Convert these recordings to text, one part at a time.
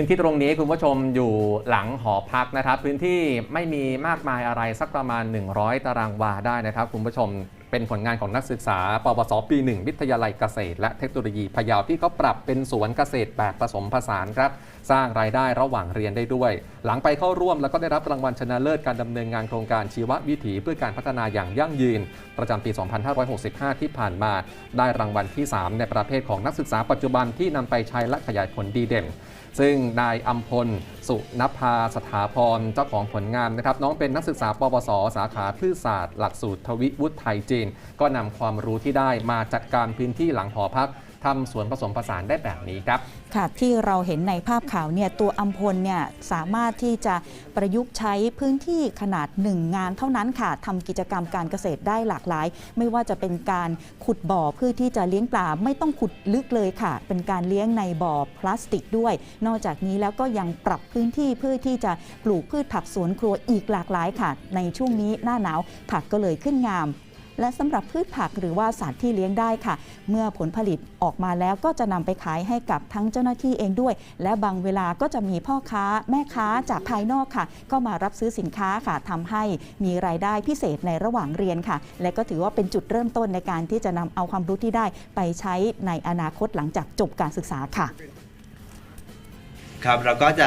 พื้นที่ตรงนี้คุณผู้ชมอยู่หลังหอพักนะครับ พื้นที่ไม่มีมากมายอะไรสักประมาณ 100 ตารางวาได้นะครับคุณผู้ชม เป็นผลงานของนักศึกษา ปวส ปี 1 วิทยาลัยเกษตร และเทคโนโลยีพะเยาที่เขาปรับเป็นสวนเกษตรแบบผสมผสานครับ สร้างรายได้ระหว่างเรียนได้ด้วย หลังไปเข้าร่วมแล้วก็ได้รับรางวัลชนะเลิศการดำเนินงานโครงการชีววิถีเพื่อการพัฒนาอย่างยั่งยืน ประจำปี 2565 ที่ผ่านมา ได้รางวัลที่ 3 ในประเภทของนักศึกษาปัจจุบันที่นำไปใช้และขยายผลดีเด่นซึ่งนายอัมพล สุนภาสถาพรเจ้าของผลงานนะครับ น้องเป็นนักศึกษาปวส สาขาพืชศาสตร์ หลักสูตรทวิวุฒิไทยจีน ก็นำความรู้ที่ได้มาจัดการพื้นที่หลังหอพักทำสวนผสมผสานได้แบบนี้ครับ ค่ะที่เราเห็นในภาพข่าวเนี่ยตัวอัมพลเนี่ยสามารถที่จะประยุกต์ใช้พื้นที่ขนาดหนึ่งงานเท่านั้นค่ะทำกิจกรรมการเกษตรได้หลากหลาย ไม่ว่าจะเป็นการขุดบ่อเพื่อที่จะเลี้ยงปลาไม่ต้องขุดลึกเลยค่ะ เป็นการเลี้ยงในบ่อพลาสติกด้วย นอกจากนี้แล้วก็ยังปรับพื้นที่เพื่อที่จะปลูกพืชผักสวนครัวอีกหลากหลายค่ะ ในช่วงนี้หน้าหนาวผักก็เลยขึ้นงาม และสำหรับพืชผักหรือว่าสัตว์ที่เลี้ยงได้ค่ะ เมื่อผลผลิตออกมาแล้วก็จะนำไปขายให้กับทั้งเจ้าหน้าที่เองด้วย และบางเวลาก็จะมีพ่อค้าแม่ค้าจากภายนอกค่ะ ก็มารับซื้อสินค้าค่ะทำให้มีรายได้พิเศษในระหว่างเรียนค่ะ และก็ถือว่าเป็นจุดเริ่มต้นในการที่จะนำเอาความรู้ที่ได้ไปใช้ในอนาคตหลังจากจบการศึกษาค่ะ ครับเราก็จะ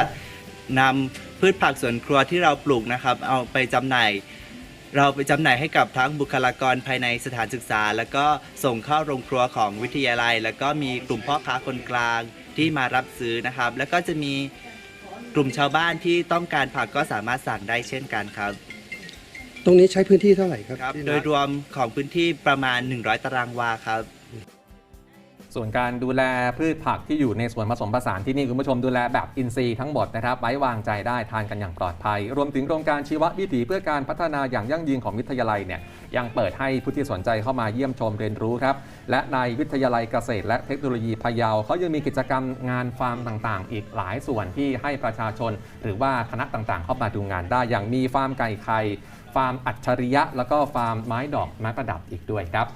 นำพืชผักสวนครัวที่เราปลูกนะครับ เอาไปจำหน่าย เราไปจำหน่ายให้กับทั้งบุคลากรภายในสถานศึกษา แล้วก็ส่งเข้าโรงครัวของวิทยาลัย แล้วก็มีกลุ่มพ่อค้าคนกลางที่มารับซื้อนะครับ แล้วก็จะมีกลุ่มชาวบ้านที่ต้องการผักก็สามารถสั่งได้เช่นกันครับตรงนี้ใช้พื้นที่เท่าไหร่ครับครับที่โดยรวมของพื้นที่ประมาณ 100 ตารางวาครับ ส่วนการดูแลพืชผักที่อยู่ในสวนผสมผสานที่นี่คุณผู้ชมดูแลแบบอินทรีย์ทั้งหมดนะครับไว้วางใจได้ทานกันอย่างปลอดภัย รวมถึงโครงการชีววิถีเพื่อการพัฒนาอย่างยั่งยืนของวิทยาลัยเนี่ยยังเปิดให้ผู้ที่สนใจเข้ามาเยี่ยมชมเรียนรู้ครับและในวิทยาลัยเกษตร และเทคโนโลยีพะเยาเขายังมีกิจกรรมงานฟาร์มต่างๆ อีกหลายส่วนที่ให้ประชาชน หรือว่าคณะต่างๆ เข้ามาดูงานได้อย่างมีฟาร์มไก่ไข่ฟาร์มอัจฉริยะ แล้วก็ฟาร์มไม้ดอกไม้ประดับอีกด้วยครับ